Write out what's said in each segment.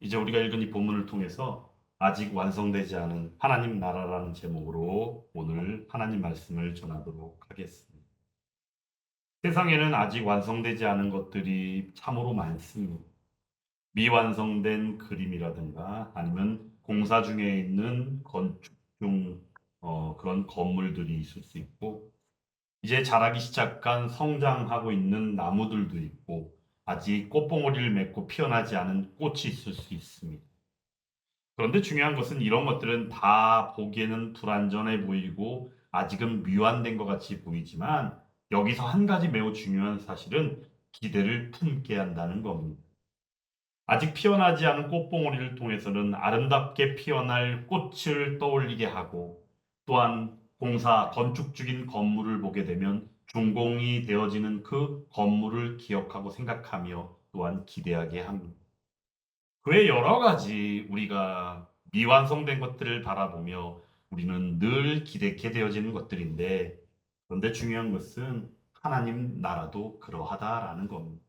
이제 우리가 읽은 이 본문을 통해서 아직 완성되지 않은 하나님 나라라는 제목으로 오늘 하나님 말씀을 전하도록 하겠습니다. 세상에는 아직 완성되지 않은 것들이 참으로 많습니다. 미완성된 그림이라든가 아니면 공사 중에 있는 건축 중 어, 그런 건물들이 있을 수 있고 이제 자라기 시작한 성장하고 있는 나무들도 있고 아직 꽃봉오리를 맺고 피어나지 않은 꽃이 있을 수 있습니다. 그런데 중요한 것은 이런 것들은 다 보기에는 불완전해 보이고 아직은 미완된 것 같이 보이지만 여기서 한 가지 매우 중요한 사실은 기대를 품게 한다는 겁니다. 아직 피어나지 않은 꽃봉오리를 통해서는 아름답게 피어날 꽃을 떠올리게 하고 또한 공사, 건축 중인 건물을 보게 되면 준공이 되어지는 그 건물을 기억하고 생각하며 또한 기대하게 합니다. 그외 여러 가지 우리가 미완성된 것들을 바라보며 우리는 늘 기대게 되어지는 것들인데 그런데 중요한 것은 하나님 나라도 그러하다라는 겁니다.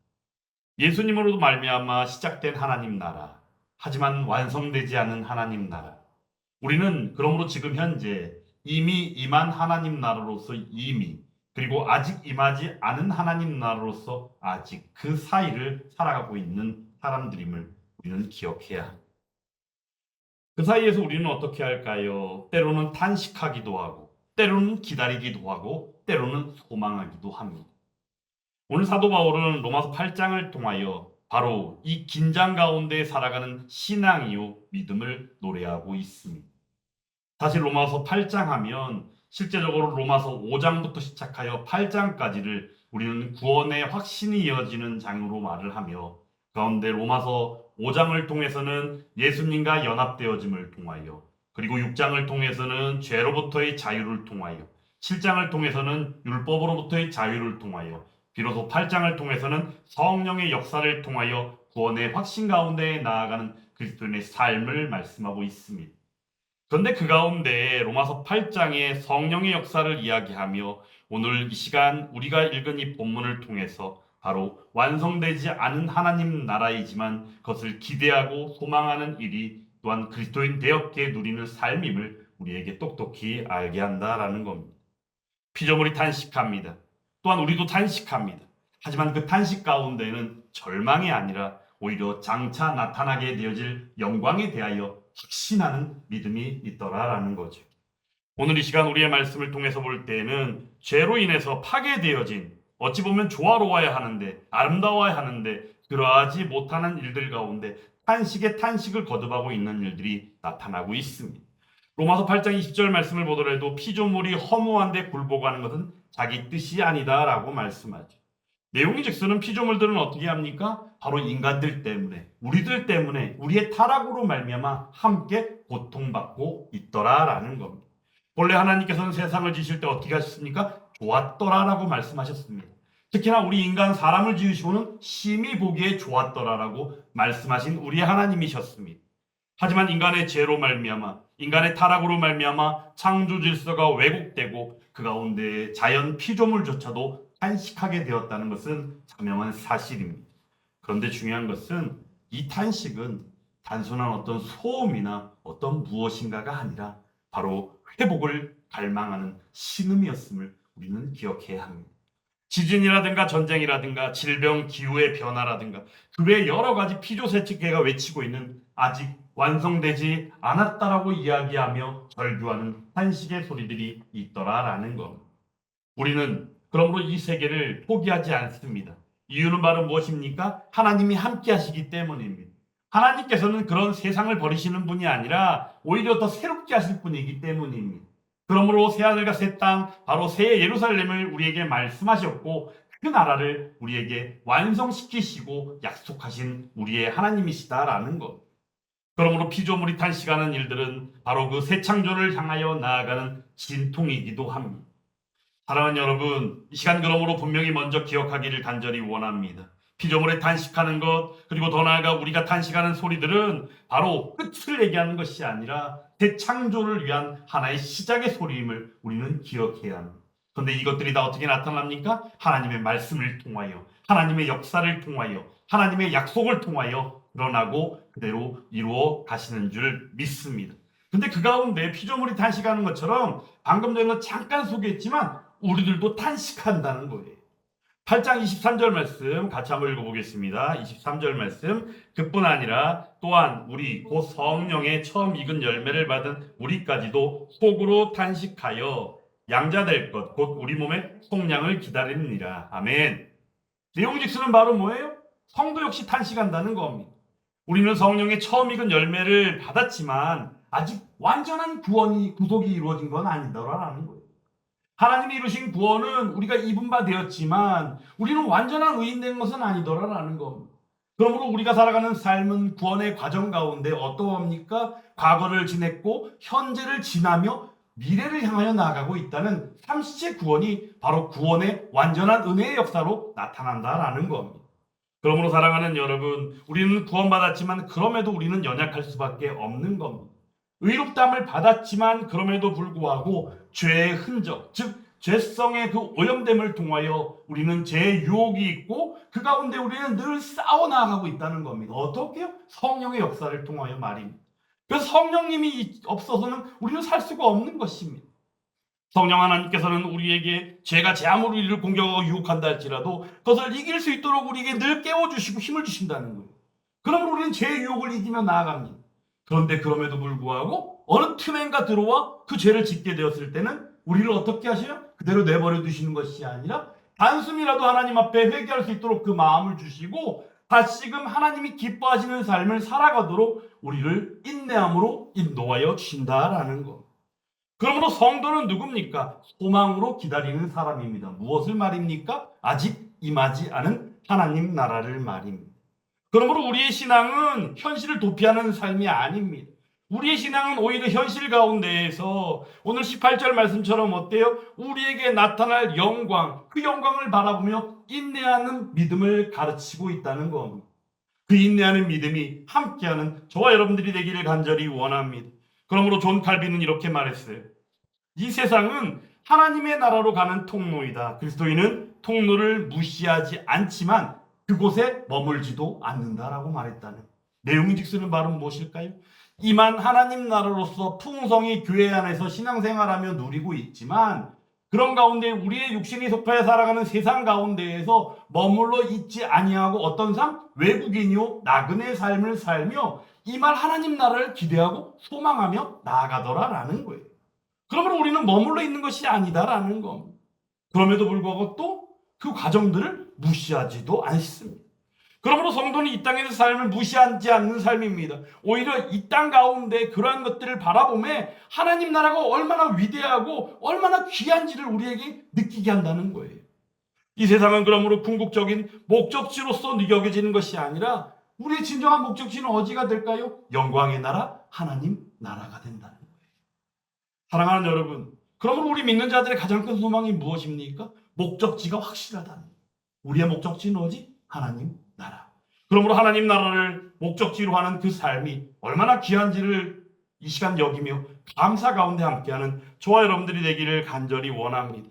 예수님으로도 말미암아 시작된 하나님 나라 하지만 완성되지 않은 하나님 나라 우리는 그러므로 지금 현재 이미 임한 하나님 나라로서 이미 그리고 아직 임하지 않은 하나님 나라로서 아직 그 사이를 살아가고 있는 사람들임을 우리는 기억해야 합니다. 그 사이에서 우리는 어떻게 할까요? 때로는 탄식하기도 하고, 때로는 기다리기도 하고, 때로는 소망하기도 합니다. 오늘 사도 바울은 로마서 8장을 통하여 바로 이 긴장 가운데 살아가는 신앙이요 믿음을 노래하고 있습니다. 사실 로마서 8장 하면 실제적으로 로마서 5장부터 시작하여 8장까지를 우리는 구원의 확신이 이어지는 장으로 말을 하며 가운데 로마서 5장을 통해서는 예수님과 연합되어짐을 통하여 그리고 6장을 통해서는 죄로부터의 자유를 통하여 7장을 통해서는 율법으로부터의 자유를 통하여 비로소 8장을 통해서는 성령의 역사를 통하여 구원의 확신 가운데 나아가는 그리스도인의 삶을 말씀하고 있습니다. 그런데 그 가운데 로마서 8장의 성령의 역사를 이야기하며 오늘 이 시간 우리가 읽은 이 본문을 통해서 바로 완성되지 않은 하나님 나라이지만 그것을 기대하고 소망하는 일이 또한 그리스도인 되었기에 누리는 삶임을 우리에게 똑똑히 알게 한다라는 겁니다. 피조물이 탄식합니다. 또한 우리도 탄식합니다. 하지만 그 탄식 가운데는 절망이 아니라 오히려 장차 나타나게 되어질 영광에 대하여 확신하는 믿음이 있더라라는 거죠. 오늘 이 시간 우리의 말씀을 통해서 볼 때에는 죄로 인해서 파괴되어진 어찌 보면 조화로워야 하는데 아름다워야 하는데 그러하지 못하는 일들 가운데 탄식에 탄식을 거듭하고 있는 일들이 나타나고 있습니다. 로마서 8장 20절 말씀을 보더라도 피조물이 허무한데 굴복하는 것은 자기 뜻이 아니다라고 말씀하죠. 내용이 즉서는 피조물들은 어떻게 합니까? 바로 인간들 때문에, 우리들 때문에, 우리의 타락으로 말미암아 함께 고통받고 있더라라는 겁니다. 본래 하나님께서는 세상을 지실 때 어떻게 하셨습니까? 좋았더라라고 말씀하셨습니다. 특히나 우리 인간 사람을 지으시고는 심히 보기에 좋았더라라고 말씀하신 우리 하나님이셨습니다. 하지만 인간의 죄로 말미암아 인간의 타락으로 말미암아 창조 질서가 왜곡되고 그 가운데 자연 피조물조차도 탄식하게 되었다는 것은 자명한 사실입니다. 그런데 중요한 것은 이 탄식은 단순한 어떤 소음이나 어떤 무엇인가가 아니라 바로 회복을 갈망하는 신음이었음을 우리는 기억해야 합니다. 지진이라든가 전쟁이라든가 질병, 기후의 변화라든가 그 외 여러 가지 피조세척계가 외치고 있는 아직 완성되지 않았다라고 이야기하며 절규하는 한식의 소리들이 있더라라는 것. 우리는 그러므로 이 세계를 포기하지 않습니다. 이유는 바로 무엇입니까? 하나님이 함께 하시기 때문입니다. 하나님께서는 그런 세상을 버리시는 분이 아니라 오히려 더 새롭게 하실 분이기 때문입니다. 그러므로 새하늘과 새 땅, 바로 새 예루살렘을 우리에게 말씀하셨고 그 나라를 우리에게 완성시키시고 약속하신 우리의 하나님이시다라는 것. 그러므로 피조물이 탄식하는 일들은 바로 그 새 창조를 향하여 나아가는 진통이기도 합니다. 사랑하는 여러분, 이 시간 그러므로 분명히 먼저 기억하기를 간절히 원합니다. 피조물에 탄식하는 것, 그리고 더 나아가 우리가 탄식하는 소리들은 바로 끝을 얘기하는 것이 아니라 대창조를 위한 하나의 시작의 소리임을 우리는 기억해야 합니다. 그런데 이것들이 다 어떻게 나타납니까? 하나님의 말씀을 통하여, 하나님의 역사를 통하여, 하나님의 약속을 통하여 드러나고 그대로 이루어 가시는 줄 믿습니다. 근데 그 가운데 피조물이 탄식하는 것처럼 방금 전에 잠깐 소개했지만 우리들도 탄식한다는 거예요. 8장 23절 말씀 같이 한번 읽어보겠습니다. 23절 말씀 그뿐 아니라 또한 우리 곧 성령의 처음 익은 열매를 받은 우리까지도 속으로 탄식하여 양자될 것 곧 우리 몸의 속량을 기다리느니라. 아멘. 내용 직수는 바로 뭐예요? 성도 역시 탄식한다는 겁니다. 우리는 성령의 처음 익은 열매를 받았지만 아직 완전한 구원이 구속이 이루어진 건 아니더라라는 거예요. 하나님이 이루신 구원은 우리가 입은 바 되었지만 우리는 완전한 의인된 것은 아니더라라는 겁니다. 그러므로 우리가 살아가는 삶은 구원의 과정 가운데 어떠합니까? 과거를 지냈고 현재를 지나며 미래를 향하여 나아가고 있다는 삼시체 구원이 바로 구원의 완전한 은혜의 역사로 나타난다라는 겁니다. 그러므로 사랑하는 여러분, 우리는 구원받았지만 그럼에도 우리는 연약할 수밖에 없는 겁니다. 의롭담을 받았지만 그럼에도 불구하고 죄의 흔적, 즉 죄성의 그 오염됨을 통하여 우리는 죄의 유혹이 있고 그 가운데 우리는 늘 싸워 나가고 있다는 겁니다. 어떻게요? 성령의 역사를 통하여 말입니다. 그래서 성령님이 없어서는 우리는 살 수가 없는 것입니다. 성령 하나님께서는 우리에게 죄가 제 아무리 우리를 공격하고 유혹한다 할지라도 그것을 이길 수 있도록 우리에게 늘 깨워주시고 힘을 주신다는 거예요. 그러므로 우리는 죄의 유혹을 이기며 나아갑니다. 그런데 그럼에도 불구하고 어느 틈엔가 들어와 그 죄를 짓게 되었을 때는 우리를 어떻게 하셔요? 그대로 내버려 두시는 것이 아니라 단숨이라도 하나님 앞에 회개할 수 있도록 그 마음을 주시고 다시금 하나님이 기뻐하시는 삶을 살아가도록 우리를 인내함으로 인도하여 주신다라는 것. 그러므로 성도는 누굽니까? 소망으로 기다리는 사람입니다. 무엇을 말입니까? 아직 임하지 않은 하나님 나라를 말입니다. 그러므로 우리의 신앙은 현실을 도피하는 삶이 아닙니다. 우리의 신앙은 오히려 현실 가운데에서 오늘 18절 말씀처럼 어때요? 우리에게 나타날 영광, 그 영광을 바라보며 인내하는 믿음을 가르치고 있다는 겁니다. 그 인내하는 믿음이 함께하는 저와 여러분들이 되기를 간절히 원합니다. 그러므로 존 칼빈은 이렇게 말했어요. 이 세상은 하나님의 나라로 가는 통로이다. 그리스도인은 통로를 무시하지 않지만 그곳에 머물지도 않는다라고 말했다는 내용이 직수는 바로 무엇일까요? 이만 하나님 나라로서 풍성히 교회 안에서 신앙생활하며 누리고 있지만 그런 가운데 우리의 육신이 속하여 살아가는 세상 가운데에서 머물러 있지 아니하고 어떤 삶 외국인이요 나그네 삶을 살며 이말 하나님 나라를 기대하고 소망하며 나아가더라라는 거예요. 그러므로 우리는 머물러 있는 것이 아니다라는 겁니다. 그럼에도 불구하고 또 그 과정들을 무시하지도 않습니다. 그러므로 성도는 이 땅에서 삶을 무시하지 않는 삶입니다. 오히려 이 땅 가운데 그러한 것들을 바라보며 하나님 나라가 얼마나 위대하고 얼마나 귀한지를 우리에게 느끼게 한다는 거예요. 이 세상은 그러므로 궁극적인 목적지로서 느껴지는 것이 아니라 우리의 진정한 목적지는 어디가 될까요? 영광의 나라, 하나님 나라가 된다는 거예요. 사랑하는 여러분, 그러므로 우리 믿는 자들의 가장 큰 소망이 무엇입니까? 목적지가 확실하다는 거예요. 우리의 목적지는 어디? 하나님 나라. 그러므로 하나님 나라를 목적지로 하는 그 삶이 얼마나 귀한지를 이 시간 여기며 감사 가운데 함께하는 저와 여러분들이 되기를 간절히 원합니다.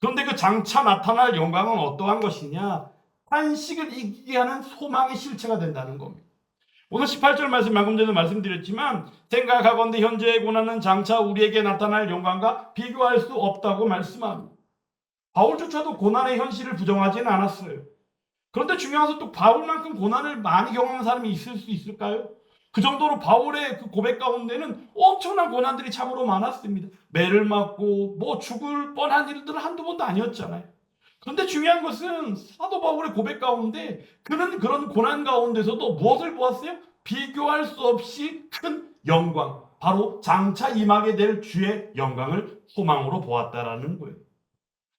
그런데 그 장차 나타날 영광은 어떠한 것이냐? 한식을 이기게 하는 소망의 실체가 된다는 겁니다. 오늘 18절 말씀 방금 전에 말씀드렸지만 생각하건대 현재의 고난은 장차 우리에게 나타날 영광과 비교할 수 없다고 말씀합니다. 바울조차도 고난의 현실을 부정하지는 않았어요. 그런데 중요한 것은 또 바울만큼 고난을 많이 경험한 사람이 있을 수 있을까요? 그 정도로 바울의 그 고백 가운데는 엄청난 고난들이 참으로 많았습니다. 매를 맞고 뭐 죽을 뻔한 일들은 한두 번도 아니었잖아요. 그런데 중요한 것은 사도 바울의 고백 가운데 그는 그런 고난 가운데서도 무엇을 보았어요? 비교할 수 없이 큰 영광, 바로 장차 임하게 될 주의 영광을 소망으로 보았다라는 거예요.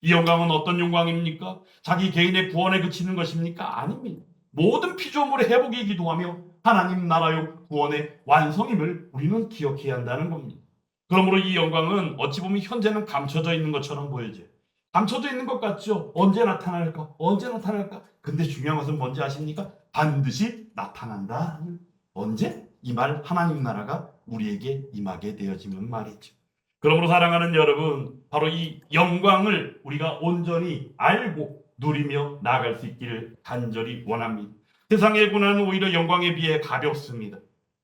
이 영광은 어떤 영광입니까? 자기 개인의 구원에 그치는 것입니까? 아닙니다. 모든 피조물의 회복이기도 하며 하나님 나라요 구원의 완성임을 우리는 기억해야 한다는 겁니다. 그러므로 이 영광은 어찌 보면 현재는 감춰져 있는 것처럼 보여져요. 감춰져 있는 것 같죠? 언제 나타날까? 언제 나타날까? 근데 중요한 것은 뭔지 아십니까? 반드시 나타난다. 언제? 이 말 하나님 나라가 우리에게 임하게 되어지면 말이죠. 그러므로 사랑하는 여러분, 바로 이 영광을 우리가 온전히 알고 누리며 나아갈 수 있기를 간절히 원합니다. 세상의 고난은 오히려 영광에 비해 가볍습니다.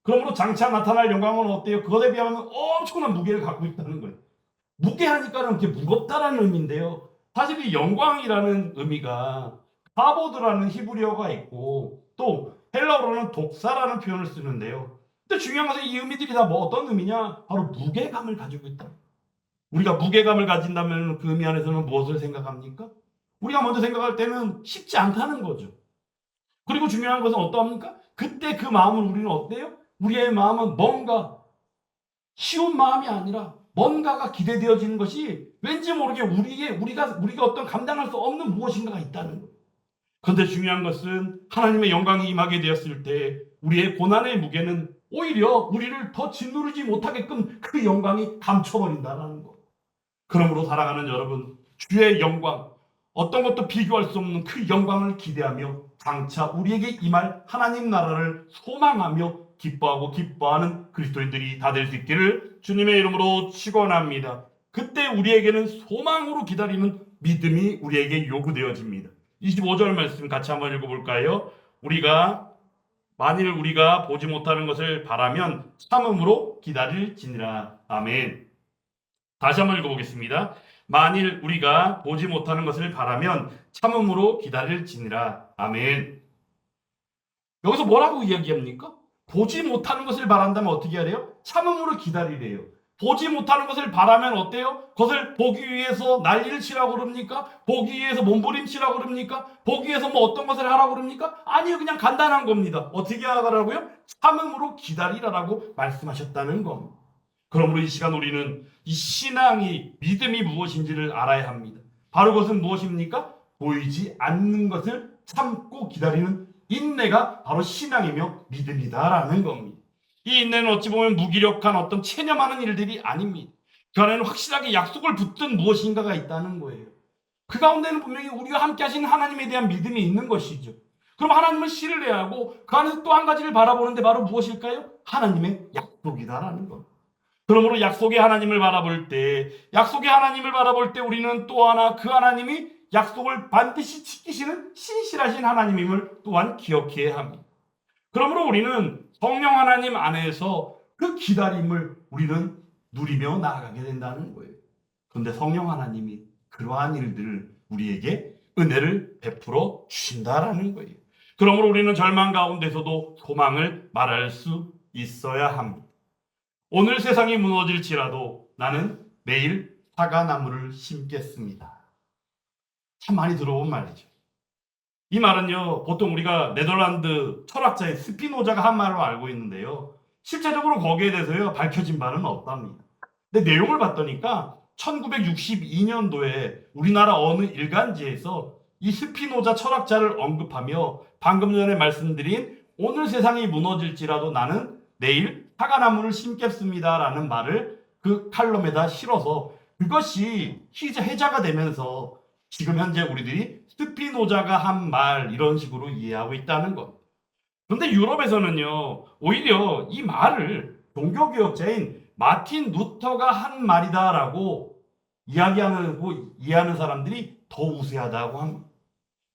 그러므로 장차 나타날 영광은 어때요? 그것에 비하면 엄청난 무게를 갖고 있다는 거예요. 무게하니까는 이렇게 무겁다라는 의미인데요. 사실 이 영광이라는 의미가 카보드라는 히브리어가 있고 또 헬라어로는 독사라는 표현을 쓰는데요. 근데 중요한 것은 이 의미들이 다 뭐 어떤 의미냐? 바로 무게감을 가지고 있다. 우리가 무게감을 가진다면 그 의미 안에서는 무엇을 생각합니까? 우리가 먼저 생각할 때는 쉽지 않다는 거죠. 그리고 중요한 것은 어떠합니까? 그때 그 마음을 우리는 어때요? 우리의 마음은 뭔가 쉬운 마음이 아니라 뭔가가 기대되어지는 것이 왠지 모르게 우리의 우리가 우리가 어떤 감당할 수 없는 무엇인가가 있다는 거예요. 그런데 중요한 것은 하나님의 영광이 임하게 되었을 때 우리의 고난의 무게는 오히려 우리를 더 짓누르지 못하게끔 그 영광이 감춰버린다는 거. 그러므로 사랑하는 여러분, 주의 영광, 어떤 것도 비교할 수 없는 그 영광을 기대하며 장차 우리에게 임할 하나님 나라를 소망하며 기뻐하고 기뻐하는 그리스도인들이 다 될 수 있기를 주님의 이름으로 축원합니다. 그때 우리에게는 소망으로 기다리는 믿음이 우리에게 요구되어집니다. 25절 말씀 같이 한번 읽어볼까요? 우리가 만일 우리가 보지 못하는 것을 바라면 참음으로 기다릴지니라. 아멘. 다시 한번 읽어보겠습니다. 만일 우리가 보지 못하는 것을 바라면 참음으로 기다릴지니라. 아멘. 여기서 뭐라고 이야기합니까? 보지 못하는 것을 바란다면 어떻게 돼요? 참음으로 기다리래요. 보지 못하는 것을 바라면 어때요? 그것을 보기 위해서 난리를 치라고 그럽니까? 보기 위해서 몸부림치라고 그럽니까? 보기 위해서 뭐 어떤 것을 하라고 그럽니까? 아니요, 그냥 간단한 겁니다. 어떻게 하라고요? 참음으로 기다리라라고 말씀하셨다는 겁니다. 그러므로 이 시간 우리는 이 신앙이 믿음이 무엇인지를 알아야 합니다. 바로 그것은 무엇입니까? 보이지 않는 것을 참고 기다리는 인내가 바로 신앙이며 믿음이다라는 겁니다. 이 인내는 어찌 보면 무기력한 어떤 체념하는 일들이 아닙니다. 그 안에는 확실하게 약속을 붙든 무엇인가가 있다는 거예요. 그 가운데는 분명히 우리가 함께 하시는 하나님에 대한 믿음이 있는 것이죠. 그럼 하나님을 신뢰하고 그 안에서 또 한 가지를 바라보는데 바로 무엇일까요? 하나님의 약속이다라는 것. 그러므로 약속의 하나님을 바라볼 때, 약속의 하나님을 바라볼 때 우리는 또 하나 그 하나님이 약속을 반드시 지키시는 신실하신 하나님임을 또한 기억해야 합니다. 그러므로 우리는 성령 하나님 안에서 그 기다림을 우리는 누리며 나아가게 된다는 거예요. 그런데 성령 하나님이 그러한 일들을 우리에게 은혜를 베풀어 주신다라는 거예요. 그러므로 우리는 절망 가운데서도 소망을 말할 수 있어야 합니다. 오늘 세상이 무너질지라도 나는 내일 사과나무를 심겠습니다. 참 많이 들어본 말이죠. 이 말은요, 보통 우리가 네덜란드 철학자의 스피노자가 한 말로 알고 있는데요. 실제적으로 거기에 대해서요, 밝혀진 바는 없답니다. 근데 내용을 봤더니까 1962년도에 우리나라 어느 일간지에서 이 스피노자 철학자를 언급하며 방금 전에 말씀드린 오늘 세상이 무너질지라도 나는 내일 사과나무를 심겠습니다 라는 말을 그 칼럼에다 실어서 그것이 희자 해자가 되면서 지금 현재 우리들이 스피노자가 한 말 이런 식으로 이해하고 있다는 것. 그런데 유럽에서는요 오히려 이 말을 종교개혁자인 마틴 루터가 한 말이다라고 이야기하고 이해하는 사람들이 더 우세하다고 합니다.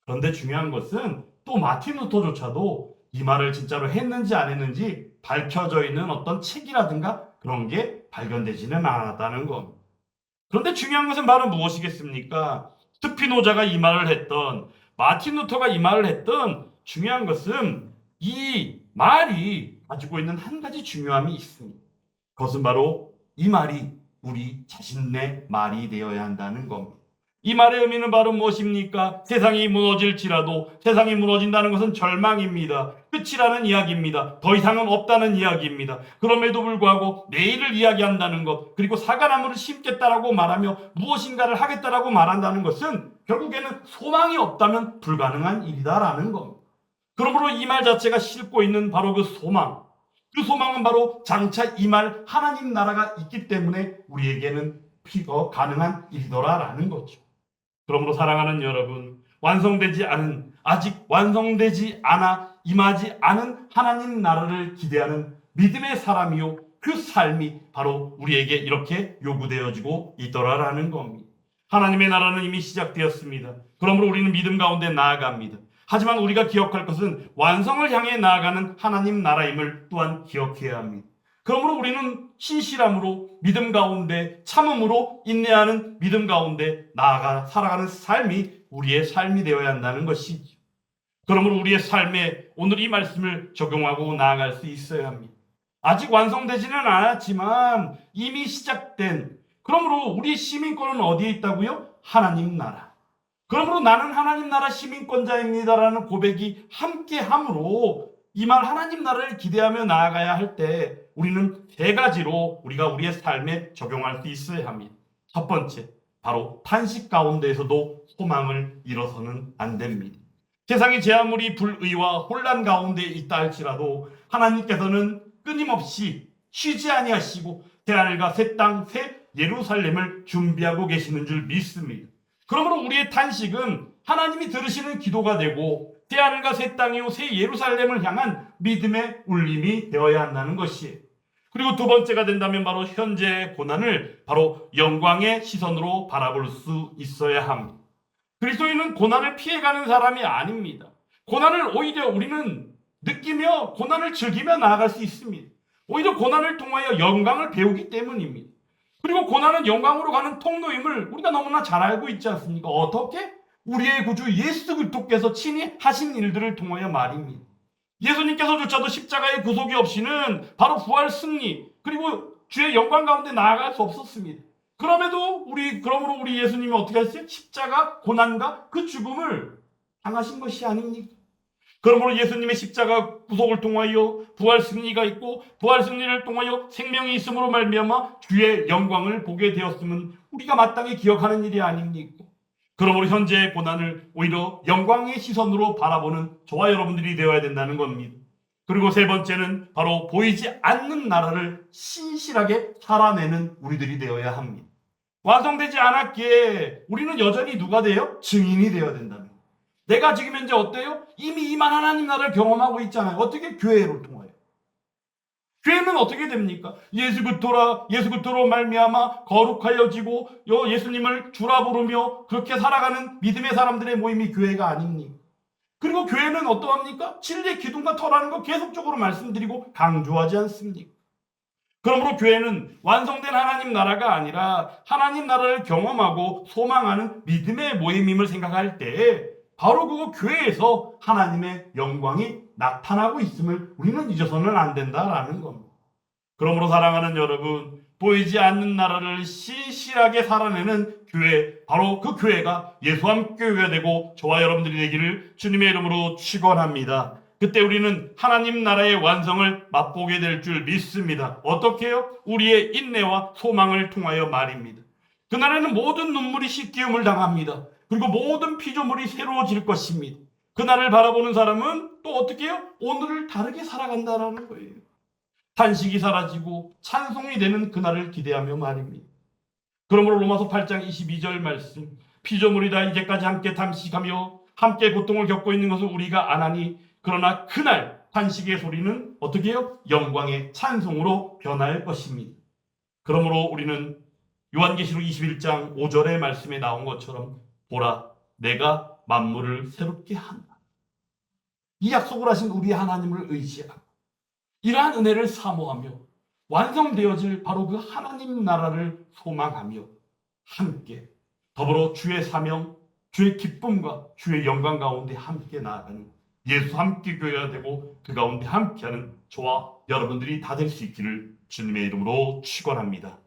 그런데 중요한 것은 또 마틴 루터조차도 이 말을 진짜로 했는지 안 했는지 밝혀져 있는 어떤 책이라든가 그런 게 발견되지는 않았다는 겁니다. 그런데 중요한 것은 바로 무엇이겠습니까? 스피노자가 이 말을 했던 마틴 루터가 이 말을 했던 중요한 것은 이 말이 가지고 있는 한 가지 중요함이 있습니다. 그것은 바로 이 말이 우리 자신의 말이 되어야 한다는 겁니다. 이 말의 의미는 바로 무엇입니까? 세상이 무너질지라도 세상이 무너진다는 것은 절망입니다. 끝이라는 이야기입니다. 더 이상은 없다는 이야기입니다. 그럼에도 불구하고 내일을 이야기한다는 것, 그리고 사과나무를 심겠다라고 말하며 무엇인가를 하겠다라고 말한다는 것은 결국에는 소망이 없다면 불가능한 일이다라는 겁니다. 그러므로 이 말 자체가 싣고 있는 바로 그 소망. 그 소망은 바로 장차 이 말 하나님 나라가 있기 때문에 우리에게는 가능한 일이더라라는 거죠. 그러므로 사랑하는 여러분, 완성되지 않은, 아직 완성되지 않아 임하지 않은 하나님 나라를 기대하는 믿음의 사람이요. 그 삶이 바로 우리에게 이렇게 요구되어지고 있더라라는 겁니다. 하나님의 나라는 이미 시작되었습니다. 그러므로 우리는 믿음 가운데 나아갑니다. 하지만 우리가 기억할 것은 완성을 향해 나아가는 하나님 나라임을 또한 기억해야 합니다. 그러므로 우리는 신실함으로 믿음 가운데 참음으로 인내하는 믿음 가운데 나아가 살아가는 삶이 우리의 삶이 되어야 한다는 것이죠. 그러므로 우리의 삶에 오늘 이 말씀을 적용하고 나아갈 수 있어야 합니다. 아직 완성되지는 않았지만 이미 시작된 그러므로 우리 시민권은 어디에 있다고요? 하나님 나라. 그러므로 나는 하나님 나라 시민권자입니다라는 고백이 함께 함으로 이 말 하나님 나라를 기대하며 나아가야 할 때 우리는 세 가지로 우리가 우리의 삶에 적용할 수 있어야 합니다. 첫 번째, 바로 탄식 가운데에서도 소망을 잃어서는 안 됩니다. 세상의 제 아무리 불의와 혼란 가운데 있다 할지라도 하나님께서는 끊임없이 쉬지 아니하시고 새 하늘과 새 땅, 새 예루살렘을 준비하고 계시는 줄 믿습니다. 그러므로 우리의 탄식은 하나님이 들으시는 기도가 되고 새 하늘과 새 땅이요 새 예루살렘을 향한 믿음의 울림이 되어야 한다는 것이에요. 그리고 두 번째가 된다면 바로 현재의 고난을 바로 영광의 시선으로 바라볼 수 있어야 합니다. 그리스도인은 고난을 피해가는 사람이 아닙니다. 고난을 오히려 우리는 느끼며 고난을 즐기며 나아갈 수 있습니다. 오히려 고난을 통하여 영광을 배우기 때문입니다. 그리고 고난은 영광으로 가는 통로임을 우리가 너무나 잘 알고 있지 않습니까? 어떻게? 우리의 구주 예수 그리스도께서 친히 하신 일들을 통하여 말입니다. 예수님께서조차도 십자가의 구속이 없이는 바로 부활 승리 그리고 주의 영광 가운데 나아갈 수 없었습니다. 그럼에도 우리 그러므로 우리 예수님이 어떻게 하셨어요? 십자가 고난과 그 죽음을 당하신 것이 아닙니까? 그러므로 예수님의 십자가 구속을 통하여 부활 승리가 있고 부활 승리를 통하여 생명이 있음으로 말미암아 주의 영광을 보게 되었음은 우리가 마땅히 기억하는 일이 아닙니까? 그러므로 현재의 고난을 오히려 영광의 시선으로 바라보는 저와 여러분들이 되어야 된다는 겁니다. 그리고 세 번째는 바로 보이지 않는 나라를 신실하게 살아내는 우리들이 되어야 합니다. 완성되지 않았기에 우리는 여전히 누가 돼요? 증인이 되어야 된다는 거예요. 내가 지금 현재 어때요? 이미 이만 하나님 나라를 경험하고 있잖아요. 어떻게 교회를 통하 여? 교회는 어떻게 됩니까? 예수 그토라 예수 그토로 말미암아 거룩하여지고 요 예수님을 주라 부르며 그렇게 살아가는 믿음의 사람들의 모임이 교회가 아닙니까? 그리고 교회는 어떠합니까? 진리의 기둥과 터라는 거 계속적으로 말씀드리고 강조하지 않습니까? 그러므로 교회는 완성된 하나님 나라가 아니라 하나님 나라를 경험하고 소망하는 믿음의 모임임을 생각할 때 바로 그거 교회에서 하나님의 영광이 나타나고 있음을 우리는 잊어서는 안 된다라는 겁니다. 그러므로 사랑하는 여러분, 보이지 않는 나라를 신실하게 살아내는 교회, 바로 그 교회가 예수 함 교회가 되고 저와 여러분들이 되기를 주님의 이름으로 축원합니다. 그때 우리는 하나님 나라의 완성을 맛보게 될 줄 믿습니다. 어떻게요? 우리의 인내와 소망을 통하여 말입니다. 그날에는 모든 눈물이 씻기움을 당합니다. 그리고 모든 피조물이 새로워질 것입니다. 그날을 바라보는 사람은 또 어떻게 해요? 오늘을 다르게 살아간다라는 거예요. 탄식이 사라지고 찬송이 되는 그날을 기대하며 말입니다. 그러므로 로마서 8장 22절 말씀 피조물이 다 이제까지 함께 탄식하며 함께 고통을 겪고 있는 것을 우리가 아나니 그러나 그날 탄식의 소리는 어떻게 해요? 영광의 찬송으로 변할 것입니다. 그러므로 우리는 요한계시록 21장 5절의 말씀에 나온 것처럼 보라 내가 만물을 새롭게 한다. 이 약속을 하신 우리 하나님을 의지하고 이러한 은혜를 사모하며 완성되어질 바로 그 하나님 나라를 소망하며 함께 더불어 주의 사명, 주의 기쁨과 주의 영광 가운데 함께 나아가는 예수 함께 교회가 되고 그 가운데 함께하는 저와 여러분들이 다 될 수 있기를 주님의 이름으로 축원합니다.